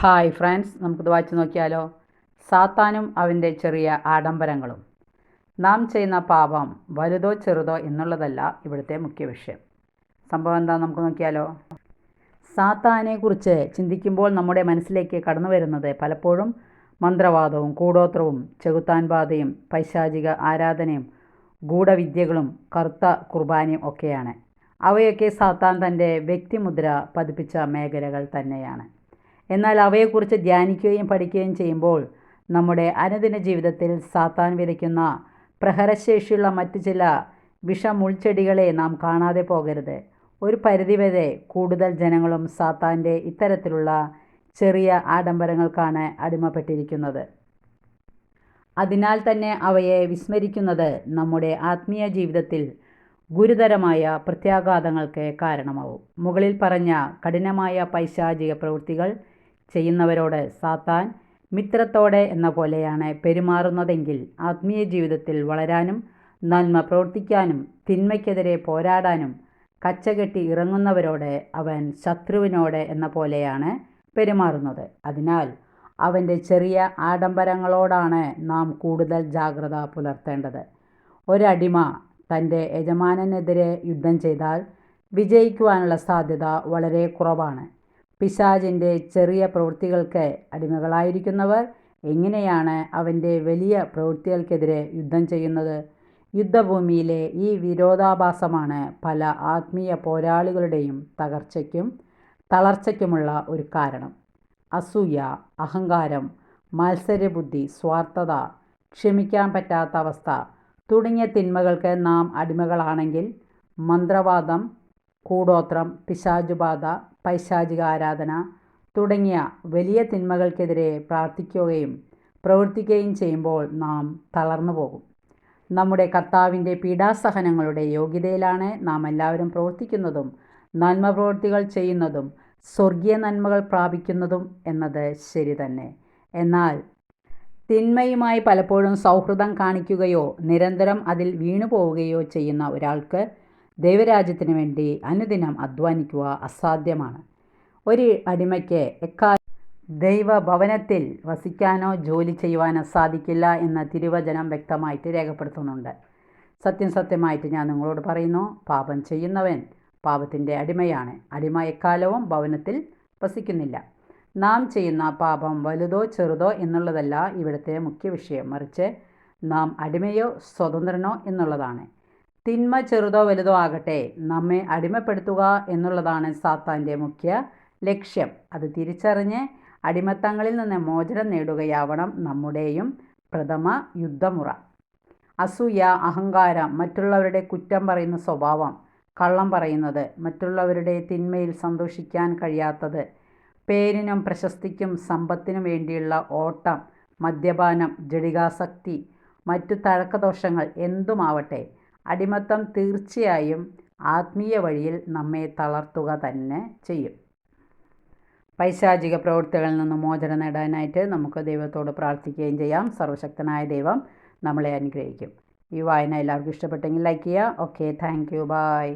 Hi friends നമുക്കിത് വായിച്ചു നോക്കിയാലോ? സാത്താനും അവന്റെ ചെറിയ ആഡംബരങ്ങളും. നാം ചെയ്യുന്ന പാപം വലുതോ ചെറുതോ എന്നുള്ളതല്ല ഇവിടുത്തെ മുഖ്യ വിഷയം. സംഭവം എന്താ നമുക്ക് നോക്കിയാലോ? സാത്താനെക്കുറിച്ച് ചിന്തിക്കുമ്പോൾ നമ്മുടെ മനസ്സിലേക്ക് കടന്നു വരുന്നത് പലപ്പോഴും മന്ത്രവാദവും കൂടോത്രവും ചെകുത്താൻ ബാധയും പൈശാചിക ആരാധനയും ഗൂഢവിദ്യകളും കറുത്ത കുർബാനയും ഒക്കെയാണ്. അവയൊക്കെ സാത്താൻ തന്റെ വ്യക്തിമുദ്ര പതിപ്പിച്ച മേഖലകൾ തന്നെയാണ്. എന്നാൽ അവയെക്കുറിച്ച് ധ്യാനിക്കുകയും പഠിക്കുകയും ചെയ്യുമ്പോൾ നമ്മുടെ അനുദിന ജീവിതത്തിൽ സാത്താൻ വിതയ്ക്കുന്ന പ്രഹരശേഷിയുള്ള മറ്റു ചില വിഷമുൾച്ചെടികളെ നാം കാണാതെ പോകരുത്. ഒരു പരിധിവരെ കൂടുതൽ ജനങ്ങളും സാത്താന്റെ ഇത്തരത്തിലുള്ള ചെറിയ ആഡംബരങ്ങൾക്കാണ് അടിമപ്പെട്ടിരിക്കുന്നത്. അതിനാൽ തന്നെ അവയെ വിസ്മരിക്കുന്നത് നമ്മുടെ ആത്മീയ ജീവിതത്തിൽ ഗുരുതരമായ പ്രത്യാഘാതങ്ങൾക്ക് കാരണമാവും. മുകളിൽ പറഞ്ഞ കഠിനമായ പൈശാചിക പ്രവൃത്തികൾ ചെയ്യുന്നവരോട് സാത്താൻ മിത്രത്തോടെ എന്ന പോലെയാണ് പെരുമാറുന്നതെങ്കിൽ ആത്മീയ ജീവിതത്തിൽ വളരാനും നന്മ പ്രവർത്തിക്കാനും തിന്മയ്ക്കെതിരെ പോരാടാനും കച്ചകെട്ടി ഇറങ്ങുന്നവരോട് അവൻ ശത്രുവിനോട് എന്ന പോലെയാണ് പെരുമാറുന്നത്. അതിനാൽ അവന്റെ ചെറിയ ആഡംബരങ്ങളോടാണ് നാം കൂടുതൽ ജാഗ്രത പുലർത്തേണ്ടത്. ഒരടിമ തന്റെ യജമാനനെതിരെ യുദ്ധം ചെയ്താൽ വിജയിക്കുവാനുള്ള സാധ്യത വളരെ കുറവാണ്. പിശാചിന്റെ ചെറിയ പ്രവൃത്തികൾക്ക് അടിമകളായിരിക്കുന്നവർ എങ്ങനെയാണ് അവന്റെ വലിയ പ്രവൃത്തികൾക്കെതിരെ യുദ്ധം ചെയ്യുന്നത്? യുദ്ധഭൂമിയിലെ ഈ വിരോധാഭാസമാണ് പല ആത്മീയ പോരാളികളുടെയും തകർച്ചയ്ക്കും തളർച്ചയ്ക്കുമുള്ള ഒരു കാരണം. അസൂയ അഹങ്കാരം മത്സരബുദ്ധി സ്വാർത്ഥത ക്ഷമിക്കാൻ പറ്റാത്ത അവസ്ഥ തുടങ്ങിയ തിന്മകൾക്ക് നാം അടിമകളാണെങ്കിൽ മന്ത്രവാദം കൂടോത്രം പിശാചുബാധ പൈശാചിക ആരാധന തുടങ്ങിയ വലിയ തിന്മകൾക്കെതിരെ പ്രാർത്ഥിക്കുകയും പ്രവർത്തിക്കുകയും ചെയ്യുമ്പോൾ നാം തളർന്നു പോകും. നമ്മുടെ കർത്താവിന്റെ പീഡാസഹനങ്ങളുടെ യോഗ്യതയിലാണ് നാം എല്ലാവരും പ്രവർത്തിക്കുന്നതും നന്മ പ്രവൃത്തികൾ ചെയ്യുന്നതും സ്വർഗീയ നന്മകൾ പ്രാപിക്കുന്നതും എന്നത് ശരി തന്നെ. എന്നാൽ തിന്മയുമായി പലപ്പോഴും സൗഹൃദം കാണിക്കുകയോ നിരന്തരം അതിൽ വീണു ചെയ്യുന്ന ഒരാൾക്ക് ദൈവരാജ്യത്തിന് വേണ്ടി അനുദിനം അധ്വാനിക്കുക അസാധ്യമാണ്. ഒരു അടിമയ്ക്ക് എക്കാ ദൈവഭവനത്തിൽ വസിക്കാനോ ജോലി ചെയ്യുവാനോ സാധിക്കില്ല എന്ന തിരുവചനം വ്യക്തമായിട്ട് രേഖപ്പെടുത്തുന്നുണ്ട്. സത്യം സത്യമായിട്ട് ഞാൻ നിങ്ങളോട് പറയുന്നു പാപം ചെയ്യുന്നവൻ പാപത്തിന്റെ അടിമയാണ്. അടിമ എക്കാലവും ഭവനത്തിൽ വസിക്കുന്നില്ല. നാം ചെയ്യുന്ന പാപം വലുതോ ചെറുതോ എന്നുള്ളതല്ല ഇവിടുത്തെ മുഖ്യ വിഷയം. മറിച്ച് നാം അടിമയോ സ്വതന്ത്രനോ എന്നുള്ളതാണ്. തിന്മ ചെറുതോ വലുതോ ആകട്ടെ നമ്മെ അടിമപ്പെടുത്തുക എന്നുള്ളതാണ് സാത്താന്റെ മുഖ്യ ലക്ഷ്യം. അത് തിരിച്ചറിഞ്ഞ് അടിമത്തങ്ങളിൽ നിന്ന് മോചനം നേടുകയാവണം നമ്മുടെയും പ്രഥമ യുദ്ധമുറ. അസൂയ അഹങ്കാരം മറ്റുള്ളവരുടെ കുറ്റം പറയുന്ന സ്വഭാവം കള്ളം പറയുന്നത് മറ്റുള്ളവരുടെ തിന്മയിൽ സന്തോഷിക്കാൻ കഴിയാത്തത് പേരിനും പ്രശസ്തിക്കും സമ്പത്തിനും വേണ്ടിയുള്ള ഓട്ടം മദ്യപാനം ജടികാസക്തി മറ്റു തഴക്കദോഷങ്ങൾ എന്തുമാവട്ടെ അടിമത്തം തീർച്ചയായും ആത്മീയ വഴിയിൽ നമ്മെ തളർത്തുക തന്നെ ചെയ്യും. പൈശാചിക പ്രവൃത്തികളിൽ നിന്ന് മോചനം നേടാനായിട്ട് നമുക്ക് ദൈവത്തോട് പ്രാർത്ഥിക്കുകയും ചെയ്യാം. സർവശക്തനായ ദൈവം നമ്മളെ അനുഗ്രഹിക്കും. ഈ വായന എല്ലാവർക്കും ഇഷ്ടപ്പെട്ടെങ്കിൽ ലൈക്ക് ചെയ്യുക. Okay thank you by